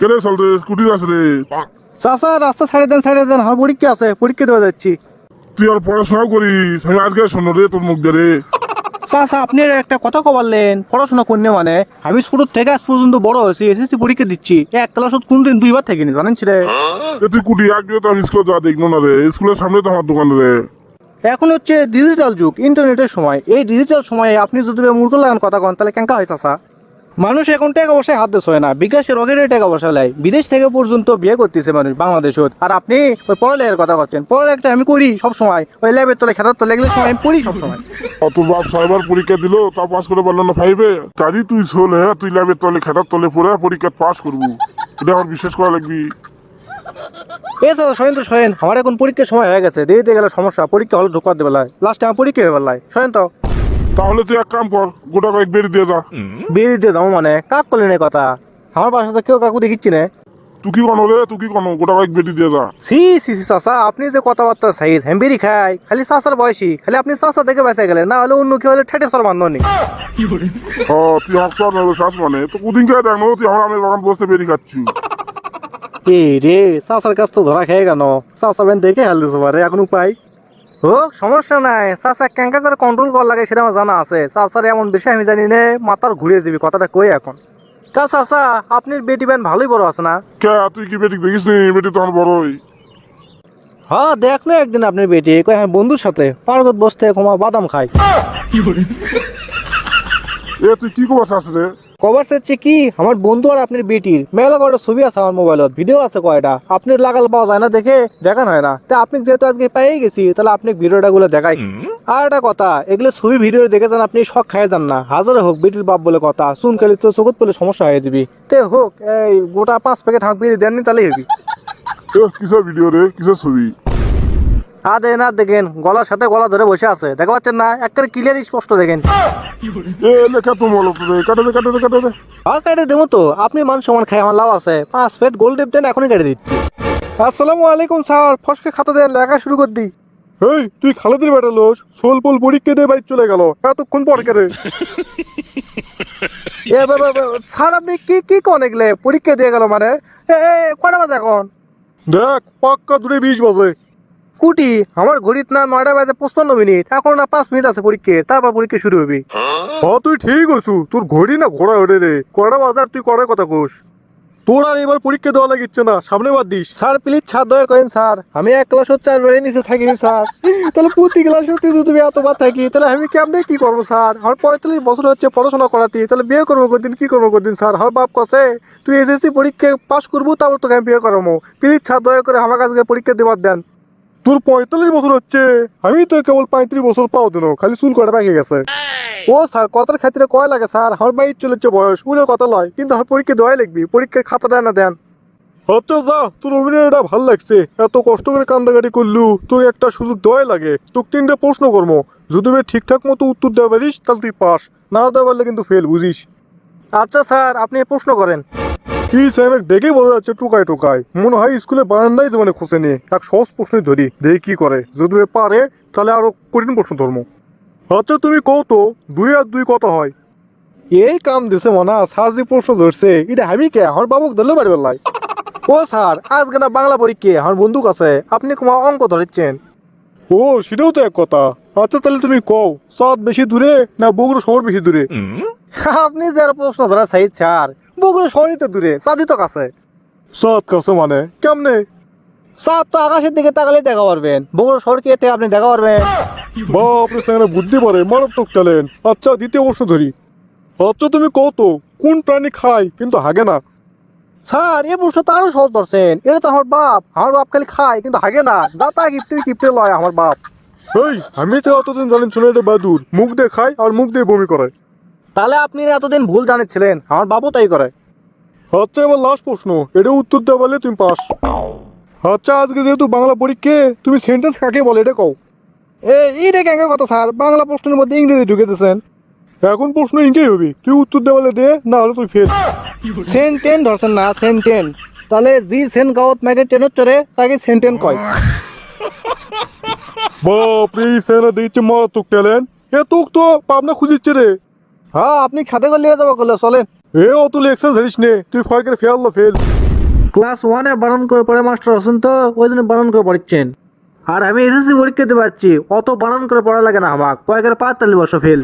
কেনে চল রে স্কুটি আছে রে। চাচা রাস্তা ছাড়ে দেন ছাড়ে দেন আমার পরীক্ষা আছে পরীক্ষা দেওয়া যাচ্ছি। তুই আর পড়াশোনাও করিস আমি আজকে শোনো রে তোর মুখ দিয়ে রে চাচা আপনি একটা কথা কবারলেন পড়াশোনা করলে মানে? আমি স্কুলের থেকে আজ পর্যন্ত বড় হয়েছি এসএসসি পরীক্ষা দিচ্ছি। এক ক্লাসত কোনদিন দুইবার থাকিনি জানেন রে তুই কুটি আগে তো আমি স্কুলে যা দেখব না রে স্কুলের সামনে তো আমার দোকান রে এখন হচ্ছে ডিজিটাল যুগ ইন্টারনেটের সময়। এই ডিজিটাল সময়ে আপনি যদি মূর্খ লাগান কথা কন তাহলে কেঙ্কা হয় চাচা? মানুষ এখন টাকা পয়সায় হাত হয় না বিকাশের রকেটে টাকা পয়সা লাই বিদেশ থেকে পর্যন্ত বিয়ে করতেছে মানুষ বাংলাদেশত। আর আপনি ওই পড়ালেখার কথা করছেন পড়ালেখাটা আমি করি সব সময় ওই ল্যাবের তলে খেতার তলে এগুলো সময় আমি পড়ি সব সময় আর তোর বাপ ছয়বার পরীক্ষা দিল তা পাস করে পারল না ফাইভে কারি তুই শোল হ্যাঁ তুই ল্যাবের তলে খেটার তলে পড়ে পরীক্ষা পাস করব। এটা আমার বিশ্বাস করা লাগবি। এ সয়েন তো সয়েন আমার এখন পরীক্ষার সময় হয়ে গেছে। দেরিতে গেলে সমস্যা পরীক্ষা হলে ঢোকার দেবে লাস্টে আমার পরীক্ষা হয়ে বেলায় সয়েন তো তাহলে তুই এক কাম কর গোটা কয়েক বেরি দিয়ে যা। বেরিয়ে দিয়ে যাব মানে? কাক করলেন কথা? আমার বাসাতে কেউ কাকু দেখিচ্ছি না। তুই কি কনো রে? তুই কি কনো গোটা কয়েক বেরি দিয়ে যা। সি সি সি চাচা আপনি যে কথাবার্তা সাইজ হ্যাম্বেরি খাই। খালি চাচার বয়সী খালি আপনি চাচা থেকে বেঁচে গেলেন। না হলে অন্য কেউ হলে ঠেটে সর বান্ধব নেই ও তুই অক্সর নেবে শ্বাস মানে? তো কুদিন খেয়ে দেখ তুই আমার আমের বাগান বসে বেরি খাচ্ছি এ রে চাচার কাছ তো ধরা খেয়ে কেন চাচা বেন দেখে হেল দিতে পারে এখন উপায়? হোক সমস্যা নাই। চাচা ক্যাঙ্কা করে কন্ট্রোল করা লাগে সেটা আমার জানা আছে। চাচার এমন বেশি আমি জানি না মাথার ঘুরিয়ে দিবি কথাটা কই এখন? তা চাচা আপনার বেটি বেন ভালোই বড় আছে না? কে তুই কি বেটি দেখিস নি? বেটি তখন বড়ই। হ্যাঁ দেখ না একদিন আপনার বেটি কই হ্যাঁ বন্ধুর সাথে পার্কত বসতে ক্ষমা বাদাম খায়। এ তুই কি চাস রে? কভার সেটছে কি? আমার বন্ধু আর আপনার বেটির। মেলা কয়টা ছবি আছে আমার মোবাইলত ভিডিও আছে কয়টা? আপনার লাগাল পাওয়া যায় না দেখে দেখান হয় না। তা আপনি যেহেতু আজকে পেয়ে গেছি তাহলে আপনি ভিডিওটা গুলো দেখাই। আর একটা কথা এগুলো ছবি ভিডিও দেখে যান আপনি শখ খাই যান না। হাজারে হোক বেটির বাপ বলে কথা। শুন খালি তো চোখত পেলে সমস্যা হয়ে যাবি। তে হোক এই গোটা পাঁচ প্যাকেট হাঁক বেরিয়ে দেননি তাহলে হবি। কিসের ভিডিও রে? কিসের ছবি? আ দেখেন আর দেখেন গলার সাথে গলা ধরে বসে আছে। দেখা পাচ্ছেন না একেবারে ক্লিয়ার স্পষ্ট দেখেন। আর কেটে দেবো তো। আপনি মান সমান খাই আমার লাভ আছে। পাঁচ প্লেট গোল্ড টেপ দেন এখনই কেটে দিচ্ছি। আসসালামু আলাইকুম স্যার। ফসকে খাতা দেন লেখা শুরু করে দিই। এই তুই খালেদের বেটা লোস। সোল পোল পরীক্ষা দিয়ে বাইক চলে গেল। এতক্ষণ পর কে রে এ স্যার আপনি কি কি কোন এগুলো? পরীক্ষা দিয়ে গেল মানে? এ এ, কটা বাজে এখন? দেখ পাক্কা দূরে বিশ বাজে। কুটি আমার ঘড়িত না নয়টা বাজে পঁচপান্ন মিনিট। এখন না পাঁচ মিনিট আছে পরীক্ষা। তারপর পরীক্ষা শুরু হবে। হ তুই ঠিক আছু। তোর ঘড়ি না ঘোড়া ওঠে রে। কয়টা বাজার তুই কড়াই কথা কোস? তোর আর এবার পরীক্ষা দেওয়া লাগিচ্ছে না। সামনে বাদ দিস। স্যার প্লিজ ছাড় দয়া করেন স্যার। আমি এক ক্লাস হচ্ছে আর বেড়ে নিচে থাকিনি স্যার। তাহলে প্রতি ক্লাস হতে যদি আমি এতবার থাকি তাহলে আমি কেমনে কি করব স্যার? আমার পঁয়তাল্লিশ বছর হচ্ছে পড়াশোনা করাতি। তাহলে বিয়ে করব কোনদিন কি করব কোনদিন স্যার? আমার বাপ কসে তুই এসএসসি পরীক্ষা পাস করব তারপর তোকে আমি বিয়ে করব। প্লিজ ছাড় দয়া করে আমার কাছে পরীক্ষা দেবার দেন। তোর পঁয়তাল্লিশ বছর হচ্ছে। আমি তো কেবল পঁয়ত্রিশ বছর পাও দিন, খালি চুল কটা পাকে গেছে। ও স্যার, কথার ক্ষেত্রে কয় লাগে স্যার? আমার বাইর চলেছে বয়স উলে কথা লয়, কিন্তু আমার পরীক্ষা দেওয়াই লাগবি পরীক্ষার খাতাটা না, দেন। আচ্ছা যা, তোর অভিনয়টা ভালো লাগছে। এত কষ্ট করে কান্দাকাটি করলু, তোর একটা সুযোগ দেওয়াই লাগে। তোকে তিনটে প্রশ্ন করব। যদি ঠিকঠাক মতো উত্তর দেওয়া পারিস, তাহলে তুই পাস। না দেওয়া পারলে কিন্তু ফেল বুঝিস। আচ্ছা স্যার, আপনি প্রশ্ন করেন। কি স্যার, দেখেই বোঝা যাচ্ছে টোকায় টোকায়। মনে হয় স্কুলে বারান্দায় জীবনে খোঁজে নিয়ে। এক সহজ প্রশ্নই ধরি, দেখি কি করে। যদি পারে, তাহলে আরও কঠিন প্রশ্ন ধর্ম আচ্ছা তুমি কও তো, দুই আর দুই কত হয়? এই কাম দিছে মনা, স্যার যে প্রশ্ন ধরছে, এটা আমি কে? আমার বাবুক ধরলে পারি বেলায়। ও স্যার, আজকে না বাংলা পরীক্ষা, আমার বন্দুক আছে। আপনি কুমা অঙ্ক ধরেছেন? ও, সেটাও তো এক কথা। আচ্ছা তাহলে তুমি কও চাঁদ বেশি দূরে না বগুড়া শহর বেশি দূরে? আপনি যে আর প্রশ্ন ধরা চাই স্যার বগুড়া শহরই তো দূরে চাঁদি তো কাছে। চাঁদ কাছে মানে? কেমনে? চাঁদ তো আকাশের দিকে তাকালে দেখা পারবেন। বগুড়া শহর কে থেকে আপনি দেখা পারবেন। বাপরে স্যার বুদ্ধি পারে মারাত্মক ট্যালেন্ট আচ্ছা দ্বিতীয় প্রশ্ন ধরি। আচ্ছা তুমি কও তো কোন প্রাণী খায় কিন্তু হাগে না? স্যার এই প্রশ্ন তো আরও সহজ ধরছেন। এটা তো আমার বাপ। আমার বাপ খালি খায় কিন্তু হাগে না। যা তা গিফটে গিফটে লয় আমার বাপ। এই আমি তো এতদিন জানেন শুনে এটা বাদুর মুখ দিয়ে খায় আর মুখ দিয়ে বমি করে। তাহলে আপনি এতদিন ভুল জানিয়েছিলেন আমার বাবু তাই করে। আচ্ছা এবার লাস্ট প্রশ্ন এটা উত্তর দেওয়া বলে তুমি পাস। আচ্ছা আজকে যেহেতু বাংলা পরীক্ষা তুমি সেন্টেন্স কাকে বলে এটা কও। এ এইটা কেন কথা স্যার বাংলা প্রশ্নের মধ্যে ইংরেজি ঢুকে দিয়েছেন। এখন প্রশ্ন ইঙ্কেই হবে তুই উত্তর দেওয়া বলে দে না হলে তুই ফেল সেন্টেন ধরছেন না সেন্টেন তাহলে জি সেন গাওত ম্যাগে টেনত চড়ে তাকে সেন্টেন কয়। বাপরে ট্যালেন্ট এ তোক তো পাবনা খুঁজিচ্ছে রে। হ্যাঁ আপনি খাতে করে নিয়ে যাব করলে চলেন। এ অত লেকচার ধরিস নে তুই করে ফেল ফেল ক্লাস ওয়ানে বারণ করে পড়ে মাস্টার আছেন তো ওই জন্য বারণ করে পড়ছেন আর আমি এসএসসি পরীক্ষা দিতে পারছি অত বারণ করে পড়া লাগে না আমার কয়েকের পাঁচ তালি বসো ফেল